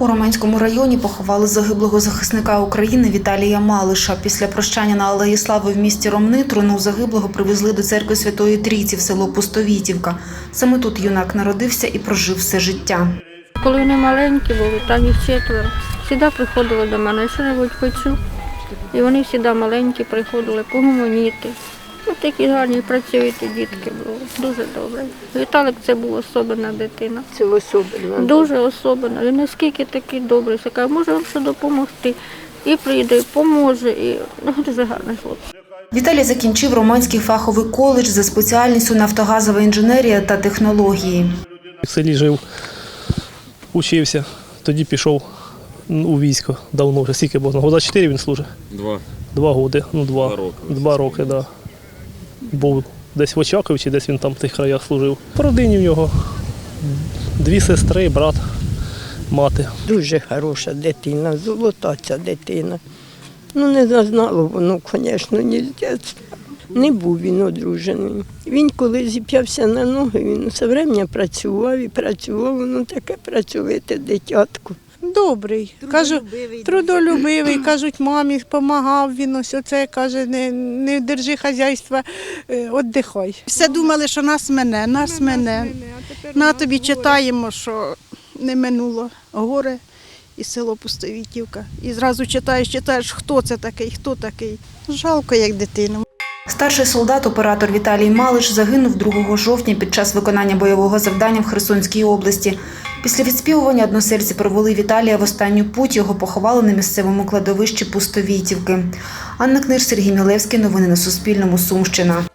У Романському районі поховали загиблого захисника України Віталія Малиша. Після прощання на Алеї Слави в місті Ромни труну загиблого привезли до церкви Святої Трійці в село Пустовітівка. Саме тут юнак народився і прожив все життя. Коли вони маленькі були, там їх четверо, завжди приходили до мене, що небудь хочу. І вони завжди маленькі приходили погомоніти. Ось такі гарні працьовиті дітки були. Дуже добре. Віталик це був особена дитина. Це особливо. Дуже особена. І наскільки такий добрий, що каже, може вам що допомогти. І прийде, і поможе, і ну, дуже гарний хлопець. Віталій закінчив Романський фаховий коледж за спеціальністю нафтогазова інженерія та технології. В селі жив, учився, тоді пішов у військо давно вже, скільки було, года 4 він служить. Два. Два роки, ну два. Два роки. Два роки, да. Був десь в Очаковичі, десь він там в тих краях служив. По родині в нього дві сестри, брат, мати. Дуже хороша дитина, золота ця дитина. Ну, не зазнало воно, звісно, ні з дитинства. Не був він одружений. Він коли зіп'явся на ноги, він все время працював і працював, воно таке працьовите дитятко. Добрий. Кажу, трудолюбивий, кажуть, мамі допомагав він ось оце каже, не, не держи хазяйства, е, віддихай. Все думали, що нас мене, нас мене. На тобі читаємо, що не минуло горе і село Пустовітівка. І зразу читаєш, читаєш, хто це такий, хто такий. Жалко, як дитину. Старший солдат, оператор Віталій Малиш, загинув 2 жовтня під час виконання бойового завдання в Херсонській області. Після відспівування односельці провели Віталія в останню путь. Його поховали на місцевому кладовищі Пустовітівки. Анна Книж, Сергій Мілевський. Новини на Суспільному. Сумщина.